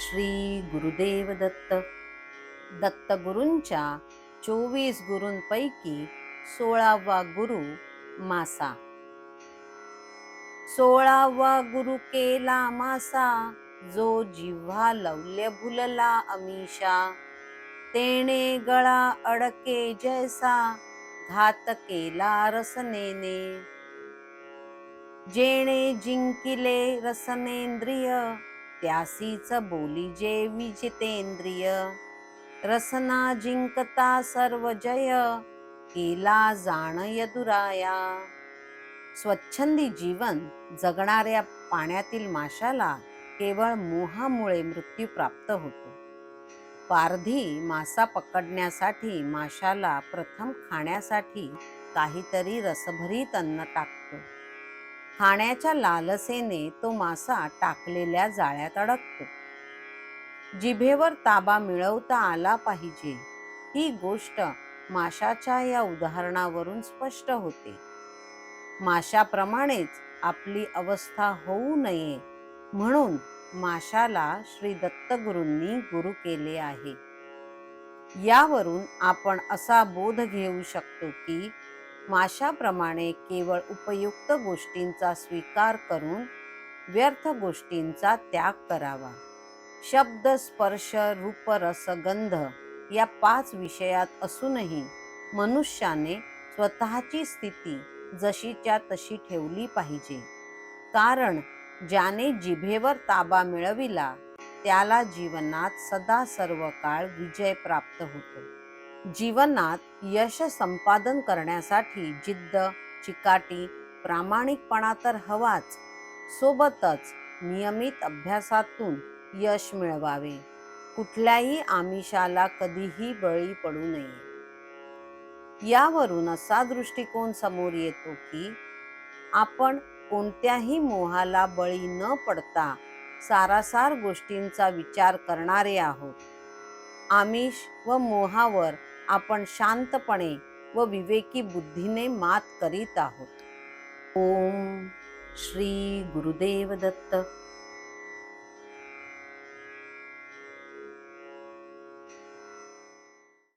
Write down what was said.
श्री गुरुदेव दत्त दत्तगुरूंच्या चोवीस गुरूंपैकी सोळावा गुरु मासा. सोळावा गुरु केला मासा जो जिव्हा लवल्य भुलला अमिषा. तेणे गळा अडके जैसा घात केला रसनेने. जेणे जिंकिले रसनेंद्रिय त्यासीच बोली जे विजितेंद्रिय रसना जिंकता सर्व जय केला जाण यदुराया. स्वच्छंदी जीवन जगणाऱ्या पाण्यातील माशाला केवळ मोहामुळे मृत्यू प्राप्त होतो. पारधी मासा पकडण्यासाठी माशाला प्रथम खाण्यासाठी काहीतरी रसभरीत अन्न टाकतो. खाण्याच्या लालसेने तो मासा टाकलेल्या जाळ्यात अडकतो. जिभेवर ताबा मिळवता आला पाहिजे ही गोष्ट माशाच्या या उदाहरणावरून स्पष्ट होते. माशाप्रमाणेच आपली अवस्था होऊ नये म्हणून माशाला श्री दत्तगुरूंनी गुरु केले आहे. यावरून आपण असा बोध घेऊ शकतो की माशाप्रमाणे केवळ उपयुक्त गोष्टींचा स्वीकार करून व्यर्थ गोष्टींचा त्याग करावा. शब्द स्पर्श रूप रस गंध या पाच विषयात असूनही मनुष्याने स्वतःची स्थिती जशीच्या तशी ठेवली पाहिजे. कारण ज्याने जिभेवर ताबा मिळविला त्याला जीवनात सदा सर्व काळ विजय प्राप्त होतो. जीवनात यश संपादन करण्यासाठी जिद्द चिकाटी प्रामाणिकपणा तर हवाच. सोबतच नियमित अभ्यासातून यश मिळवावे. कुठल्याही आमिषाला कधीही बळी पडू नये. यावरून असा दृष्टिकोन समोर येतो की आपण कोणत्याही मोहाला बळी न पडता सारासार गोष्टींचा विचार करणारे आहोत. आमिष व मोहावर आपण शांतपणे व विवेकी बुद्धीने मात करीत आहोत. ओम श्री गुरुदेव दत्त